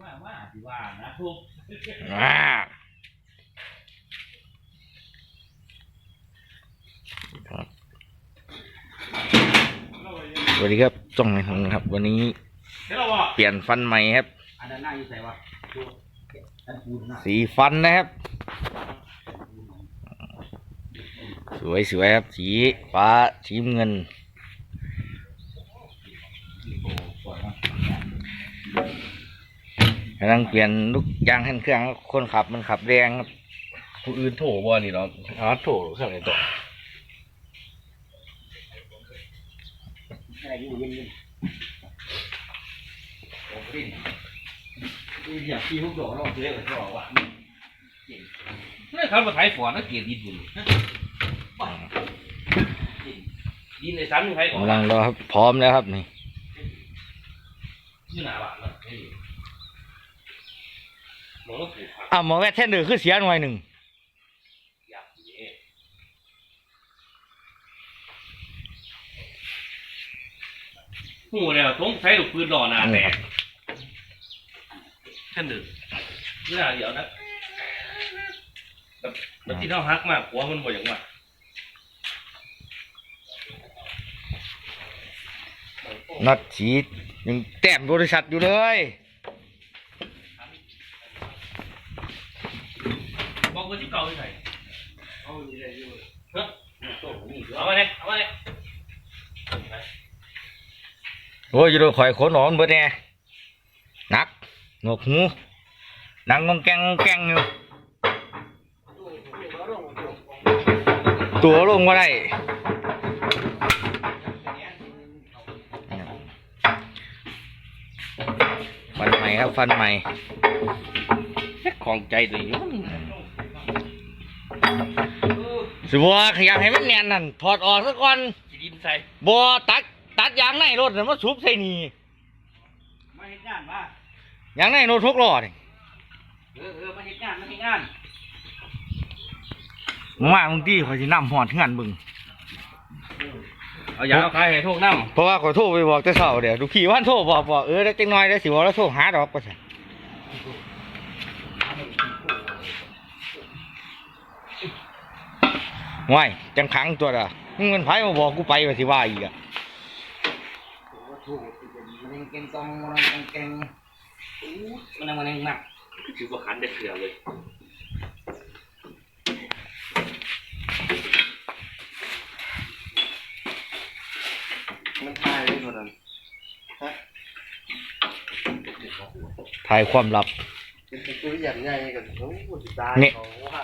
ว่าว่าสิว่านะทุกอ่าครับสวัสดีครับจ้องในทางครับ วันนี้เฮ้ยเราบอกเปลี่ยนฟันใหม่ครับ อันนั้นหน้าอยู่ไหนวะดูอันปูนหน้าสีฟันนะครับ สวยสวยครับ สีฟ้าสีน้ำเงิน กำลังเปลี่ยนลูกยางแห่นเครื่องครับคนขับมันขับแรงครับผู้อื่นโถบ่นี่เนาะอ๋อโถเครื่องไหนต่ออะไรอยู่เย็นเย็นโอ้ปิ้นนี่อยากขี่พวกดอกเราเจ๊เลยเขาบอกว่านี่เขามาไถฝอนนักเกียรติดินบุญดินในสันมีไผก่อนกำลังรอครับพร้อมแล้วครับนี่ชื่อหนาบ้านเนาะนี่ หมองก็ปลูกผักอะหมอแวทเทนเดอร์คือเสียหน่วยหนึ่งอยากเย่หูแล้วต้องใช้ลูกปืนหล่อหนาแตกแค่หนึ่งเรื่องเดียวนะแบบแบบที่เราฮักมากหัวมันบ่อย่างว่านัดสียังแต้มบริษัทอยู่เลย บอ กว่าที่เก่าที่ไหนเอาอยู่เลยอยู่เฮ้ยโต้นี่เอามาเลยเอามาเลยโอ้ยอยู่ดูข่อยขนหนอนเบิดแน่หนักหนวกหูดังกองแกงกองแกงอยู่ตัวลงก็ได้ฟันใหม่ครับฟันใหม่ของใจตัวเอง สิบัวขยับให้มันแน่นนั่นถอดออกซะก่อนจีดินใส่บัวตัดตัดยางในรถน่ะมาสูบใส่นี่มาเฮ็ดงานมายางในรถทุกล้อนี่เออเออมาเฮ็ดงานมาเฮ็ดงานมาบางทีข่อยสินำหอดเฮือนเบึงเอายาเอาคายให้ทุกน้เพราะว่าข่อยโทรไปบอกแต่เช้าเดี๋ยวลูกพี่ว่านโทรบอกบอกเออได้จังน้อยได้สิบอกแล้วโทรหาดอกก็ใช่ ว้ายจังขังตัวละมึงเงินไผมาบอกกูไปว่าสิว่าอีกอะว่าถูกมันยังเก่งกองมันยังเก่งอู้มันยังมันยังหนักำคือว่าขันได้เกลือเลยมันตายเลยหมดเลยถ่ายความลับเป็นตัวอย่างใหญ่กันโอ้โหสิตายนี่เขาว่า